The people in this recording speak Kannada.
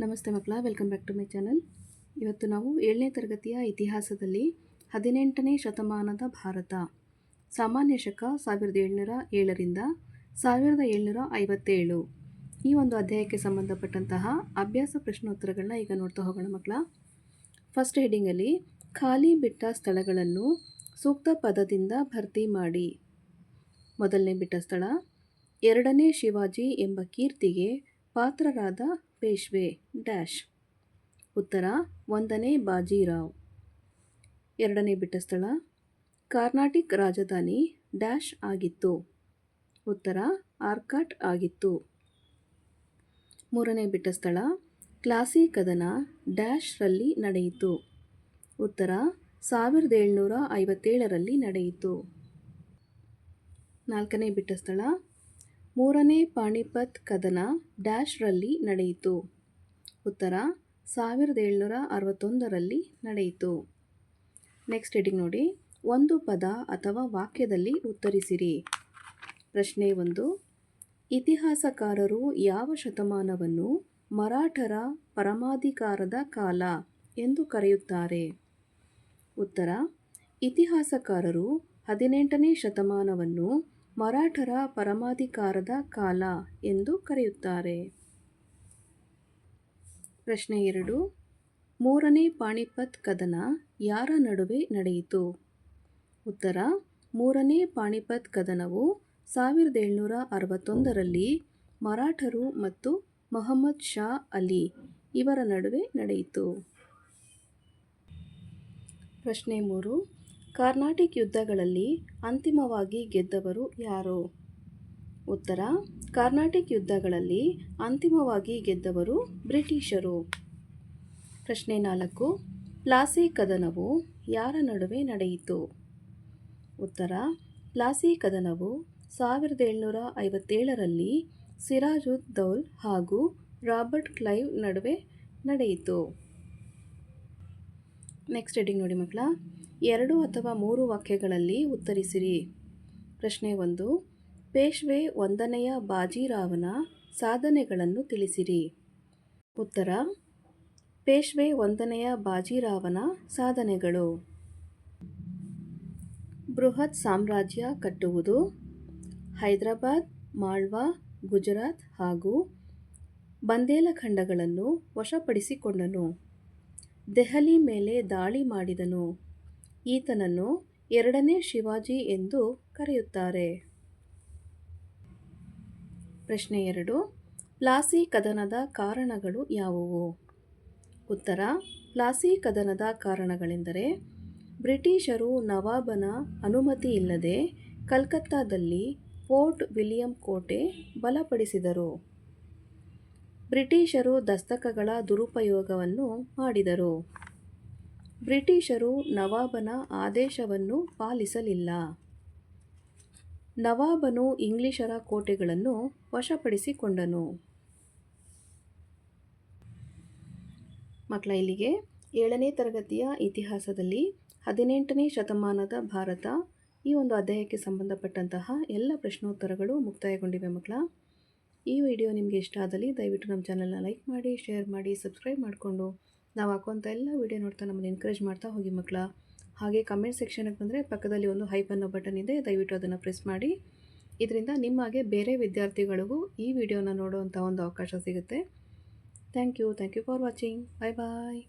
ನಮಸ್ತೆ ಮಕ್ಕಳ welcome back to my channel ಇವತ್ತು ನಾವು ಏಳನೇ ತರಗತಿಯ ಇತಿಹಾಸದಲ್ಲಿ ಹದಿನೆಂಟನೇ ಶತಮಾನದ ಭಾರತ. ಸಾಮಾನ್ಯ ಶಕ ಸಾವಿರದ ಏಳ್ನೂರ ಏಳರಿಂದ ಸಾವಿರದ ಏಳ್ನೂರ ಐವತ್ತೇಳು. ಈ ಒಂದು ಅಧ್ಯಾಯಕ್ಕೆ ಸಂಬಂಧಪಟ್ಟಂತಹ ಅಭ್ಯಾಸ ಪ್ರಶ್ನೋತ್ತರಗಳನ್ನ ಈಗ ನೋಡ್ತಾ ಹೋಗೋಣ ಮಕ್ಕಳ. ಫಸ್ಟ್ ಹೆಡಿಂಗಲ್ಲಿ ಖಾಲಿ ಬಿಟ್ಟ ಸ್ಥಳಗಳನ್ನು ಸೂಕ್ತ ಪದದಿಂದ ಭರ್ತಿ ಮಾಡಿ. ಮೊದಲನೇ ಬಿಟ್ಟ ಸ್ಥಳ, ಎರಡನೇ ಶಿವಾಜಿ ಎಂಬ ಕೀರ್ತಿಗೆ ಪಾತ್ರರಾದ ಪೇಶ್ವೆ ಡ್ಯಾಶ್. ಉತ್ತರ, ಒಂದನೇ ಬಾಜಿರಾವ್. ಎರಡನೇ ಬಿಟ್ಟ ಸ್ಥಳ, ಕಾರ್ನಾಟಿಕ್ ರಾಜಧಾನಿ ಡ್ಯಾಶ್ ಆಗಿತ್ತು. ಉತ್ತರ, ಆರ್ಕಾಟ್ ಆಗಿತ್ತು. ಮೂರನೇ ಬಿಟ್ಟ ಸ್ಥಳ, ಕ್ಲಾಸಿ ಕದನ ಡ್ಯಾಶ್ರಲ್ಲಿ ನಡೆಯಿತು. ಉತ್ತರ, ಸಾವಿರದ ಏಳ್ನೂರ ಐವತ್ತೇಳರಲ್ಲಿ ನಡೆಯಿತು. ನಾಲ್ಕನೇ ಬಿಟ್ಟ ಸ್ಥಳ ಮೂರನೇ ಪಾಣಿಪತ್ ಕದನ ಡ್ಯಾಶ್ರಲ್ಲಿ ನಡೆಯಿತು. ಉತ್ತರ, ಸಾವಿರದ ಏಳ್ನೂರ ಅರವತ್ತೊಂದರಲ್ಲಿ ನಡೆಯಿತು. ನೆಕ್ಸ್ಟ್ ಹೆಡಿಂಗ್ ನೋಡಿ. ಒಂದು ಪದ ಅಥವಾ ವಾಕ್ಯದಲ್ಲಿ ಉತ್ತರಿಸಿರಿ. ಪ್ರಶ್ನೆ ಒಂದು. ಇತಿಹಾಸಕಾರರು ಯಾವ ಶತಮಾನವನ್ನು ಮರಾಠರ ಪರಮಾಧಿಕಾರದ ಕಾಲ ಎಂದು ಕರೆಯುತ್ತಾರೆ? ಉತ್ತರ. ಇತಿಹಾಸಕಾರರು ಹದಿನೆಂಟನೇ ಶತಮಾನವನ್ನು ಮರಾಠರ ಪರಮಾಧಿಕಾರದ ಕಾಲ ಎಂದು ಕರೆಯುತ್ತಾರೆ. ಪ್ರಶ್ನೆ ಎರಡು. ಮೂರನೇ ಪಾಣಿಪತ್ ಕದನ ಯಾರ ನಡುವೆ ನಡೆಯಿತು? ಉತ್ತರ. ಮೂರನೇ ಪಾಣಿಪತ್ ಕದನವು ಸಾವಿರದ ಏಳ್ನೂರ ಅರವತ್ತೊಂದರಲ್ಲಿ ಮರಾಠರು ಮತ್ತು ಮೊಹಮ್ಮದ್ ಶಾ ಅಲಿ ಇವರ ನಡುವೆ ನಡೆಯಿತು. ಪ್ರಶ್ನೆ ಮೂರು. ಕಾರ್ನಾಟಿಕ್ ಯುದ್ಧಗಳಲ್ಲಿ ಅಂತಿಮವಾಗಿ ಗೆದ್ದವರು ಯಾರು? ಉತ್ತರ, ಕಾರ್ನಾಟಿಕ್ ಯುದ್ಧಗಳಲ್ಲಿ ಅಂತಿಮವಾಗಿ ಗೆದ್ದವರು ಬ್ರಿಟಿಷರು. ಪ್ರಶ್ನೆ ನಾಲ್ಕು ಪ್ಲಾಸಿ ಕದನವು ಯಾರ ನಡುವೆ ನಡೆಯಿತು? ಉತ್ತರ ಪ್ಲಾಸಿ ಕದನವು ಸಾವಿರದ ಏಳ್ನೂರ ಐವತ್ತೇಳರಲ್ಲಿ ಸಿರಾಜುದ್ ದೌಲ್ ಹಾಗೂ ರಾಬರ್ಟ್ ಕ್ಲೈವ್ ನಡುವೆ ನಡೆಯಿತು. ನೆಕ್ಸ್ಟ್ ಹೆಡಿಂಗ್ ನೋಡಿ ಮಕ್ಕಳ. ಎರಡು ಅಥವಾ ಮೂರು ವಾಕ್ಯಗಳಲ್ಲಿ ಉತ್ತರಿಸಿರಿ. ಪ್ರಶ್ನೆ ಒಂದು, ಪೇಶ್ವೆ ಒಂದನೆಯ ಬಾಜಿರಾವನ ಸಾಧನೆಗಳನ್ನು ತಿಳಿಸಿರಿ. ಉತ್ತರ, ಪೇಶ್ವೆ ಒಂದನೆಯ ಬಾಜಿರಾವನ ಸಾಧನೆಗಳು. ಬೃಹತ್ ಸಾಮ್ರಾಜ್ಯ ಕಟ್ಟುವುದು, ಹೈದರಾಬಾದ್, ಮಾಳ್ವಾ, ಗುಜರಾತ್ ಹಾಗೂ ಬಂದೇಲಖಂಡಗಳನ್ನು ವಶಪಡಿಸಿಕೊಂಡನು. ದೆಹಲಿ ಮೇಲೆ ದಾಳಿ ಮಾಡಿದನು. ಈತನನ್ನು ಎರಡನೇ ಶಿವಾಜಿ ಎಂದು ಕರೆಯುತ್ತಾರೆ. ಪ್ರಶ್ನೆ ಎರಡು. ಪ್ಲಾಸಿ ಕದನದ ಕಾರಣಗಳು ಯಾವುವು? ಉತ್ತರ. ಪ್ಲಾಸಿ ಕದನದ ಕಾರಣಗಳೆಂದರೆ, ಬ್ರಿಟಿಷರು ನವಾಬನ ಅನುಮತಿ ಇಲ್ಲದೆ ಕಲ್ಕತ್ತಾದಲ್ಲಿ ಫೋರ್ಟ್ ವಿಲಿಯಂ ಕೋಟೆ ಬಲಪಡಿಸಿದರು. ಬ್ರಿಟಿಷರು ದಸ್ತಕಗಳ ದುರುಪಯೋಗವನ್ನು ಮಾಡಿದರು. ಬ್ರಿಟಿಷರು ನವಾಬನ ಆದೇಶವನ್ನು ಪಾಲಿಸಲಿಲ್ಲ. ನವಾಬನು ಇಂಗ್ಲಿಷರ ಕೋಟೆಗಳನ್ನು ವಶಪಡಿಸಿಕೊಂಡನು. ಮಕ್ಕಳ, ಇಲ್ಲಿಗೆ ಏಳನೇ ತರಗತಿಯ ಇತಿಹಾಸದಲ್ಲಿ ಹದಿನೆಂಟನೇ ಶತಮಾನದ ಭಾರತ ಈ ಒಂದು ಅಧ್ಯಾಯಕ್ಕೆ ಸಂಬಂಧಪಟ್ಟಂತಹ ಎಲ್ಲ ಪ್ರಶ್ನೋತ್ತರಗಳು ಮುಕ್ತಾಯಗೊಂಡಿವೆ ಮಕ್ಕಳ. ಈ ವಿಡಿಯೋ ನಿಮಗೆ ಇಷ್ಟ ಆದಲ್ಲಿ ದಯವಿಟ್ಟು ನಮ್ಮ ಚಾನಲ್ನ ಲೈಕ್ ಮಾಡಿ, ಶೇರ್ ಮಾಡಿ, ಸಬ್ಸ್ಕ್ರೈಬ್ ಮಾಡಿಕೊಂಡು ನಾವು ಹಾಕುವಂಥ ಎಲ್ಲ ವೀಡಿಯೋ ನೋಡ್ತಾ ನಮ್ಮನ್ನು ಎನ್ಕರೇಜ್ ಮಾಡ್ತಾ ಹೋಗಿ ಮಕ್ಕಳ ಹಾಗೆ ಕಮೆಂಟ್ ಸೆಕ್ಷನ್ಗೆ ಬಂದರೆ ಪಕ್ಕದಲ್ಲಿ ಒಂದು ಹೈಪ್ ಅನ್ನೋ ಬಟನ್ ಇದೆ, ದಯವಿಟ್ಟು ಅದನ್ನು ಪ್ರೆಸ್ ಮಾಡಿ. ಇದರಿಂದ ನಿಮಗೆ ಬೇರೆ ವಿದ್ಯಾರ್ಥಿಗಳಿಗೂ ಈ ವಿಡಿಯೋನ ನೋಡುವಂಥ ಒಂದು ಅವಕಾಶ ಸಿಗುತ್ತೆ. Thank you thank you for watching bye bye